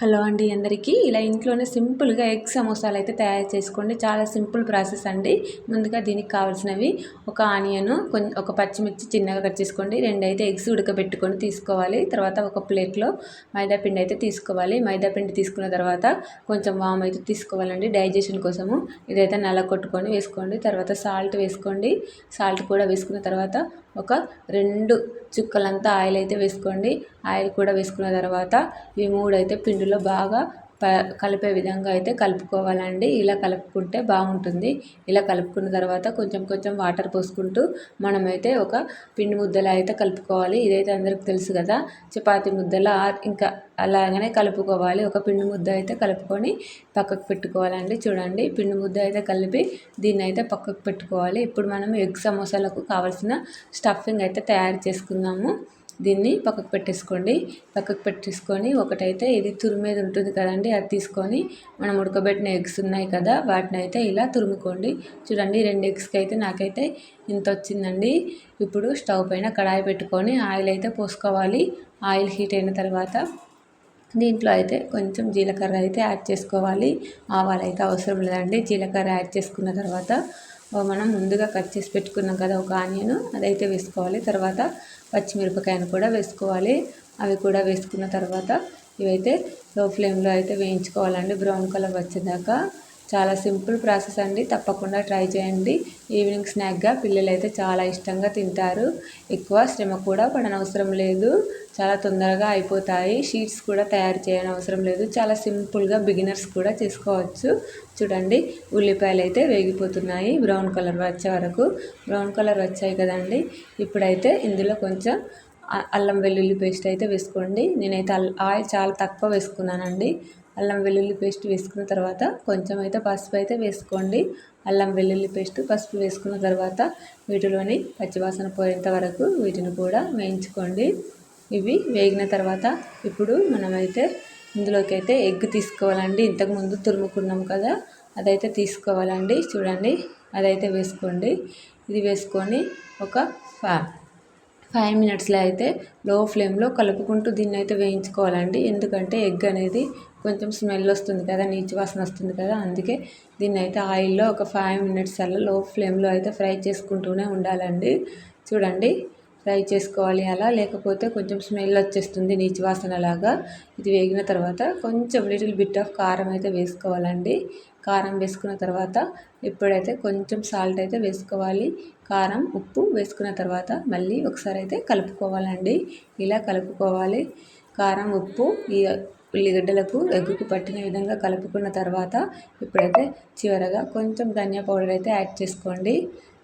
Hello అండి అందరికీ. ఇలా ఇంట్లోనే సింపుల్గా ఎగ్ సమోసాలు అయితే తయారు చేసుకోండి. చాలా సింపుల్ ప్రాసెస్ అండి. ముందుగా దీనికి కావాల్సినవి ఒక ఆనియన్ కొంచెం ఒక పచ్చిమిర్చి చిన్నగా కట్ చేసుకోండి. రెండు అయితే ఎగ్స్ ఉడకబెట్టుకొని తీసుకోవాలి. తర్వాత ఒక ప్లేట్లో మైదాపిండి అయితే తీసుకోవాలి. మైదాపిండి తీసుకున్న తర్వాత కొంచెం వామ్ అయితే తీసుకోవాలండి డైజెషన్ కోసము. ఇదైతే నల్ల కొట్టుకొని వేసుకోండి. తర్వాత సాల్ట్ వేసుకోండి. సాల్ట్ కూడా వేసుకున్న తర్వాత ఒక రెండు చుక్కలంతా ఆయిల్ అయితే వేసుకోండి. ఆయిల్ కూడా వేసుకున్న తర్వాత ఈ మూడు అయితే పిండిలో బాగా కలిపే విధంగా అయితే కలుపుకోవాలండి. ఇలా కలుపుకుంటే బాగుంటుంది. ఇలా కలుపుకున్న తర్వాత కొంచెం కొంచెం వాటర్ పోసుకుంటూ మనమైతే ఒక పిండి ముద్దలా అయితే కలుపుకోవాలి. ఇదైతే అందరికి తెలుసు కదా చపాతి ముద్దలా ఇంకా అలాగనే కలుపుకోవాలి. ఒక పిండి ముద్ద అయితే కలుపుకొని పక్కకు పెట్టుకోవాలండి. చూడండి పిండి ముద్ద అయితే కలిపి దీన్ని అయితే పక్కకు పెట్టుకోవాలి. ఇప్పుడు మనం ఎగ్ సమోసాలకు కావాల్సిన స్టఫింగ్ అయితే తయారు చేసుకుందాము. దీన్ని పక్కకు పెట్టేసుకోండి. పక్కకు పెట్టేసుకొని ఒకటైతే ఇది తురిమేది ఉంటుంది కదండి అది తీసుకొని మనం ఉడకబెట్టిన ఎగ్స్ ఉన్నాయి కదా వాటిని అయితే ఇలా తురుముకోండి. చూడండి రెండు ఎగ్స్కి అయితే నాకైతే ఇంత వచ్చిందండి. ఇప్పుడు స్టవ్ పైన కడాయి పెట్టుకొని ఆయిల్ అయితే పోసుకోవాలి. ఆయిల్ హీట్ అయిన తర్వాత దీంట్లో అయితే కొంచెం జీలకర్ర అయితే యాడ్ చేసుకోవాలి. ఆవాలు అయితే అవసరం లేదండి. జీలకర్ర యాడ్ చేసుకున్న తర్వాత మనం ముందుగా కట్ చేసి పెట్టుకున్నాం కదా ఒక ఆనియన్ అదైతే వేసుకోవాలి. తర్వాత పచ్చిమిరపకాయను కూడా వేసుకోవాలి. అవి కూడా వేసుకున్న తర్వాత ఇవైతే లో ఫ్లేమ్లో అయితే వేయించుకోవాలండి. బ్రౌన్ కలర్ వచ్చేదాకా చాలా సింపుల్ ప్రాసెస్ అండి. తప్పకుండా ట్రై చేయండి. ఈవినింగ్ స్నాక్గా పిల్లలు అయితే చాలా ఇష్టంగా తింటారు. ఎక్కువ శ్రమ కూడా పడనవసరం లేదు. చాలా తొందరగా అయిపోతాయి. షీట్స్ కూడా తయారు చేయని అవసరం లేదు. చాలా సింపుల్గా బిగినర్స్ కూడా చేసుకోవచ్చు. చూడండి ఉల్లిపాయలు అయితే వేగిపోతున్నాయి. బ్రౌన్ కలర్ వచ్చే వరకు. బ్రౌన్ కలర్ వచ్చాయి కదండి. ఇప్పుడైతే ఇందులో కొంచెం అల్లం వెల్లుల్లి పేస్ట్ అయితే వేసుకోండి. నేనైతే ఆయిల్ చాలా తక్కువ వేసుకున్నానండి. అల్లం వెల్లుల్లి పేస్ట్ వేసుకున్న తర్వాత కొంచెం అయితే పసుపు అయితే వేసుకోండి. అల్లం వెల్లుల్లి పేస్ట్ పసుపు వేసుకున్న తర్వాత వీటిలోని పచ్చివాసన పోయేంత వరకు వీటిని కూడా వేయించుకోండి. ఇవి వేగిన తర్వాత ఇప్పుడు మనమైతే ఇందులోకి అయితే ఎగ్ తీసుకోవాలండి. ఇంతకుముందు తురుముకున్నాం కదా అదైతే తీసుకోవాలండి. చూడండి అదైతే వేసుకోండి. ఇది వేసుకొని ఒక ఫైవ్ మినిట్స్లో అయితే లో ఫ్లేమ్లో కలుపుకుంటూ దీన్ని అయితే వేయించుకోవాలండి. ఎందుకంటే ఎగ్ అనేది కొంచెం స్మెల్ వస్తుంది కదా నీచు వాసన వస్తుంది కదా అందుకే దీన్ని అయితే ఆయిల్లో ఒక ఫైవ్ మినిట్స్ అలా లో ఫ్లేమ్లో అయితే ఫ్రై చేసుకుంటూనే ఉండాలండి. చూడండి ఫ్రై చేసుకోవాలి అలా లేకపోతే కొంచెం స్మెల్ వచ్చేస్తుంది నీచు వాసన లాగా. ఇది వేగిన తర్వాత కొంచెం లిటిల్ బిట్ ఆఫ్ కారం అయితే వేసుకోవాలండి. కారం వేసుకున్న తర్వాత ఇప్పుడైతే కొంచెం సాల్ట్ అయితే వేసుకోవాలి కారం ఉప్పు వేసుకున్న తర్వాత మళ్ళీ ఒకసారి అయితే కలుపుకోవాలండి. ఇలా కలుపుకోవాలి. కారం ఉప్పు ఈ ఉల్లిగడ్డలకు ఎగ్గుకు పట్టిన విధంగా కలుపుకున్న తర్వాత ఇప్పుడైతే చివరగా కొంచెం ధనియా పౌడర్ అయితే యాడ్ చేసుకోండి.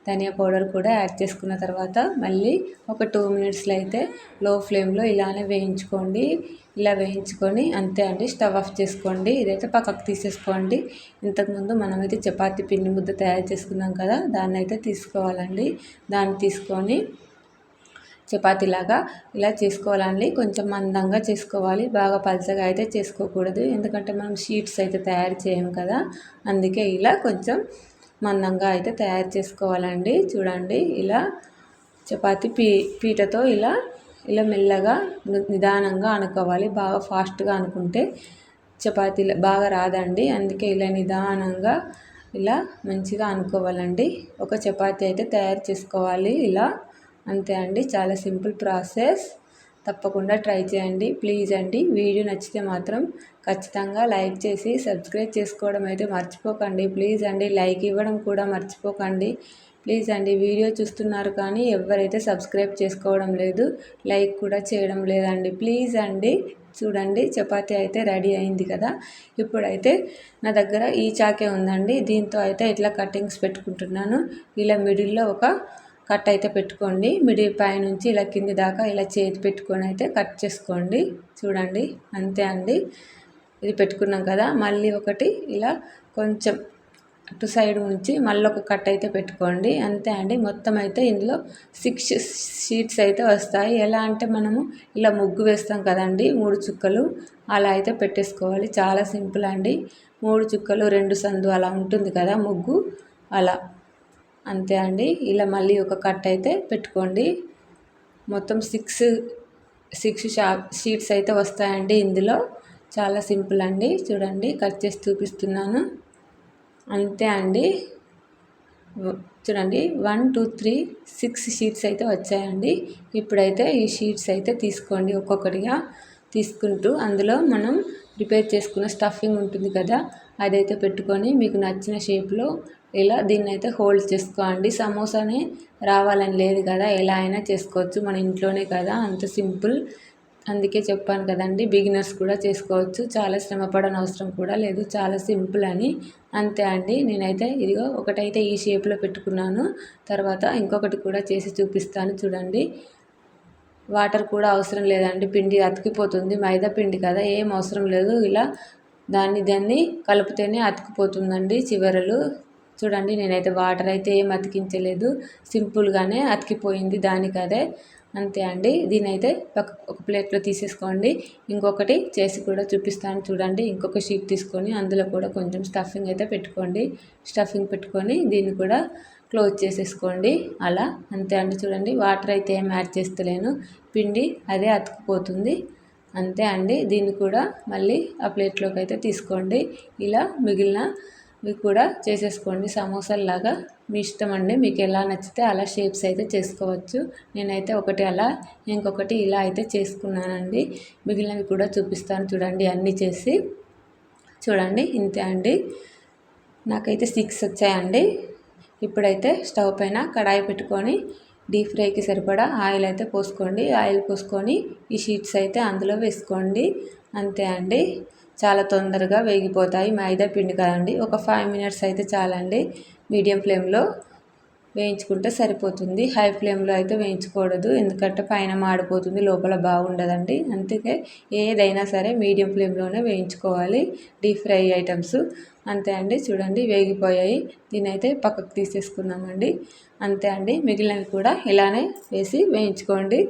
ధనియా పౌడర్ కూడా యాడ్ చేసుకున్న తర్వాత మళ్ళీ ఒక టూ మినిట్స్లో అయితే లో ఫ్లేమ్లో ఇలానే వేయించుకోండి. ఇలా వేయించుకొని అంతే అండి స్టవ్ ఆఫ్ చేసుకోండి. ఇదైతే పక్కకు తీసేసుకోండి. ఇంతకుముందు మనమైతే చపాతి పిండి ముద్ద తయారు చేసుకున్నాం కదా దాన్ని అయితే తీసుకోవాలండి. దాన్ని తీసుకొని చపాతీలాగా ఇలా చేసుకోవాలండి. కొంచెం మందంగా చేసుకోవాలి. బాగా పలచగా అయితే చేసుకోకూడదు. ఎందుకంటే మనం షీట్స్ అయితే తయారు చేయము కదా. అందుకే ఇలా కొంచెం మందంగా అయితే తయారు చేసుకోవాలండి. చూడండి ఇలా చపాతి పీ పీటతో ఇలా ఇలా మెల్లగా నిదానంగా అనుకోవాలి. బాగా ఫాస్ట్గా అనుకుంటే చపాతీలు బాగా రాదండి. అందుకే ఇలా నిదానంగా ఇలా మంచిగా అనుకోవాలండి. ఒక చపాతీ అయితే తయారు చేసుకోవాలి. ఇలా అంతే అండి. చాలా సింపుల్ ప్రాసెస్. తప్పకుండా ట్రై చేయండి. ప్లీజ్ అండి వీడియో నచ్చితే మాత్రం ఖచ్చితంగా లైక్ చేసి సబ్స్క్రైబ్ చేసుకోవడం అయితే మర్చిపోకండి. ప్లీజ్ అండి లైక్ ఇవ్వడం కూడా మర్చిపోకండి. ప్లీజ్ అండి వీడియో చూస్తున్నారు కానీ ఎవరైతే సబ్స్క్రైబ్ చేసుకోవడం లేదు లైక్ కూడా చేయడం లేదండి. ప్లీజ్ అండి చూడండి చపాతీ అయితే రెడీ అయింది కదా. ఇప్పుడైతే నా దగ్గర ఈ చాకే ఉందండి. దీంతో అయితే ఇట్లా కటింగ్స్ పెట్టుకుంటున్నాను. ఇలా మిడిల్లో ఒక కట్ అయితే పెట్టుకోండి. మిడిల్ పై నుంచి ఇలా కింది దాకా ఇలా చేతి పెట్టుకొని అయితే కట్ చేసుకోండి. చూడండి. అంతే అండి. ఇది పెట్టుకున్నాం కదా. మళ్ళీ ఒకటి ఇలా కొంచెం అటు సైడ్ ఉంచి మళ్ళీ ఒక కట్ అయితే పెట్టుకోండి. అంతే అండి. మొత్తం అయితే ఇందులో సిక్స్ షీట్స్ అయితే వస్తాయి. ఎలా అంటే మనము ఇలా ముగ్గు వేస్తాం కదండి. మూడు చుక్కలు అలా అయితే పెట్టేసుకోవాలి. చాలా సింపుల్ అండి. మూడు చుక్కలు రెండు సందు అలా ఉంటుంది కదా ముగ్గు. అలా. అంతే అండి. ఇలా మళ్ళీ ఒక కట్ అయితే పెట్టుకోండి. మొత్తం సిక్స్ సిక్స్ షా షీట్స్ అయితే వస్తాయండి ఇందులో. చాలా సింపుల్ అండి. చూడండి కట్ చేసి చూపిస్తున్నాను. అంతే అండి. చూడండి one two three six sheets అయితే వచ్చాయండి. ఇప్పుడైతే ఈ షీట్స్ అయితే తీసుకోండి ఒక్కొక్కటిగా. తీసుకుంటూ అందులో మనం ప్రిపేర్ చేసుకున్న స్టఫింగ్ ఉంటుంది కదా అదైతే పెట్టుకొని మీకు నచ్చిన షేప్లో ఇలా దీన్ని అయితే హోల్డ్ చేసుకోండి. సమోసానే రావాలని లేదు కదా ఎలా అయినా చేసుకోవచ్చు మన ఇంట్లోనే కదా అంత సింపుల్. అందుకే చెప్పాను కదండి బిగినర్స్ కూడా చేసుకోవచ్చు. చాలా శ్రమ పడని అవసరం కూడా లేదు చాలా సింపుల్ అని. అంతే అండి నేనైతే ఇదిగో ఒకటైతే ఈ షేప్లో పెట్టుకున్నాను. తర్వాత ఇంకొకటి కూడా చేసి చూపిస్తాను చూడండి. వాటర్ కూడా అవసరం లేదండి పిండి అతికిపోతుంది. మైదా పిండి కదా ఏం అవసరం లేదు. ఇలా దాన్ని దాన్ని కలిపితేనే అతికిపోతుందండి చివరలు. చూడండి నేనైతే వాటర్ అయితే ఏం అతికించలేదు. సింపుల్గానే అతికిపోయింది దానికి అదే. అంతే అండి. దీని అయితే ఒక ప్లేట్లో తీసేసుకోండి. ఇంకొకటి చేసి కూడా చూపిస్తాను చూడండి. ఇంకొక షీట్ తీసుకొని అందులో కూడా కొంచెం స్టఫింగ్ అయితే పెట్టుకోండి. స్టఫింగ్ పెట్టుకొని దీన్ని కూడా క్లోజ్ చేసేసుకోండి. అలా అంతే అండి చూడండి. వాటర్ అయితే ఏం యాడ్ చేస్తలేను. పిండి అదే అతుకుపోతుంది. అంతే అండి. దీన్ని కూడా మళ్ళీ ఆ ప్లేట్లోకి అయితే తీసుకోండి. ఇలా మిగిలిన ఇవి కూడా చేసేసుకోండి. సమోసాల్లాగా మీ ఇష్టం అండి. మీకు ఎలా నచ్చితే అలా షేప్స్ అయితే చేసుకోవచ్చు. నేనైతే ఒకటి అలా ఇంకొకటి ఇలా అయితే చేసుకున్నానండి. మిగిలినవి కూడా చూపిస్తాను చూడండి. అన్నీ చేసి చూడండి. ఇంతే అండి. నాకైతే సిక్స్ వచ్చాయండి. ఇప్పుడైతే స్టవ్ పైన కడాయి పెట్టుకొని డీప్ ఫ్రైకి సరిపడా ఆయిల్ అయితే పోసుకోండి. ఆయిల్ పోసుకొని ఈ షీట్స్ అయితే అందులో వేసుకోండి. అంతే అండి. చాలా తొందరగా వేగిపోతాయి. మైదా పిండి కదండి. ఒక ఫైవ్ మినిట్స్ అయితే చాలండి మీడియం ఫ్లేమ్లో. వేయించుకుంటే సరిపోతుంది. హై ఫ్లేమ్లో అయితే వేయించకూడదు. ఎందుకంటే పైన మాడిపోతుంది లోపల బాగుండదండి. అందుకే ఏదైనా సరే మీడియం ఫ్లేమ్లోనే వేయించుకోవాలి. Deep fry items. అంతే అండి. చూడండి వేగిపోయాయి. దీని అయితే పక్కకు తీసేసుకున్నామండి అంతే అండి. మిగిలినవి కూడా ఇలానే వేసి వేయించుకోండి.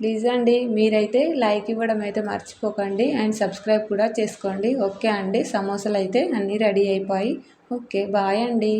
ప్లీజ్ అండి మీరైతే లైక్ ఇవ్వడం అయితే మర్చిపోకండి. అండ్ సబ్స్క్రైబ్ కూడా చేసుకోండి. ఓకే అండి. సమోసాలు అయితే అన్నీ రెడీ అయిపోయి. ఓకే బాయ్ అండి.